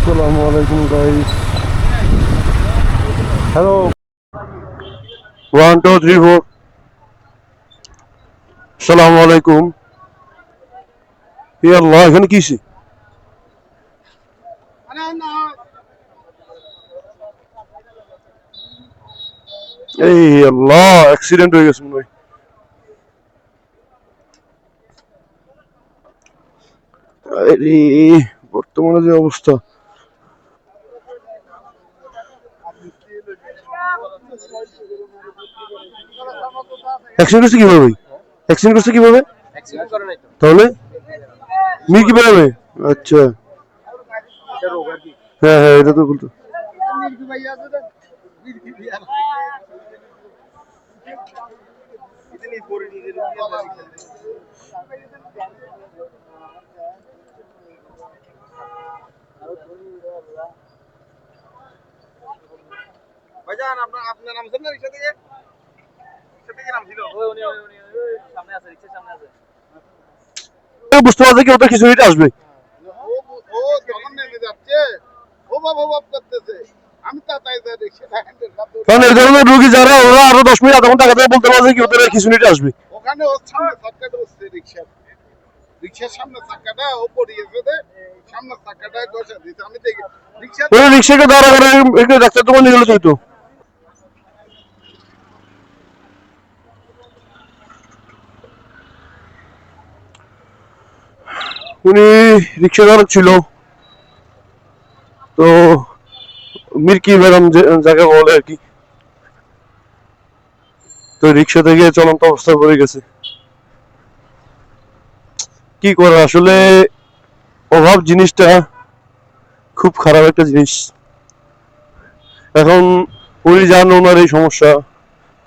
আসসালামু two three four আসসালামু এই আল্লাহ অ্যাক্সিডেন্ট হয় বর্তমানে যে অবস্থা। অ্যাক্সিডেন্ট করছে কীভাবে ভাই? অ্যাক্সিডেন্ট করছে কীভাবে? অ্যাক্সিডেন্ট করে নাই তো। তাহলে? মির কি বেরোবে আচ্ছা। এটা রোগ আর কি হ্যাঁ হ্যাঁ এটা তো বলতো ইতনি পরে নিজের ভাইজান আপনার আপনার নাম না রিক্সা থেকে? রিক্সা থেকে নাম ছিল ওই উনি উনি উনি সামনে আছে রিক্সার সামনে আছে। বুঝতে পারছে কি ওটা কিছু মিনিট আসবে। ও ও যখন নেমে যাচ্ছে। ও বাবা করতেছে। আমি তাতাই যা কারণ এই ধরনের রুগী যারা ওরা আরও দশ মিনিট আধা ঘণ্টা আগে বলতে পারছে কি ওদের আসবে। ওখানে ওর সামনে চাক্কাটা বসছে রিক্সার। রিক্সার সামনে ও দিতে আমি দেখি রিক্সা ওই রিক্সাকে দাঁড়া করে ডাক্তার তোমার নিয়ে গেলে তো উনি রিক্সা চালক ছিল। তো মির্কি ম্যাডাম যাকে বলে আর কি। তো রিক্সা থেকে চলন্ত অবস্থা পড়ে গেছে। কি করে, আসলে অভাব জিনিসটা খুব খারাপ একটা জিনিস। এখন উনি যান ওনার এই সমস্যা,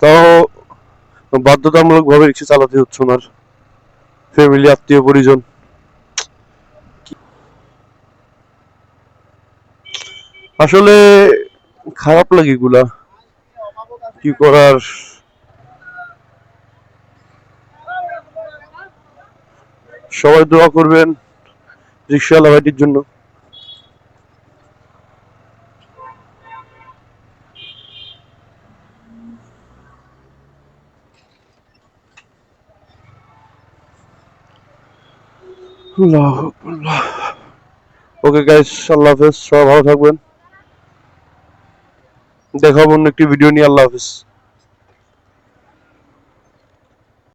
তাও বাধ্যতামূলক ভাবে রিক্সা চালাতে হচ্ছে ওনার। ফ্যামিলি, আত্মীয়, পরিজন। আসলে খারাপ লাগে এগুলা। কি করার? সবাই দোয়া করবেন রিক্সাওয়ালা ভাইটির জন্য। ওকে গাইস আল্লাহ হাফেজ, সবাই ভালো থাকবেন। দেখা হবে অন্য একটি ভিডিও নিয়ে আল্লাহ হাফেজ।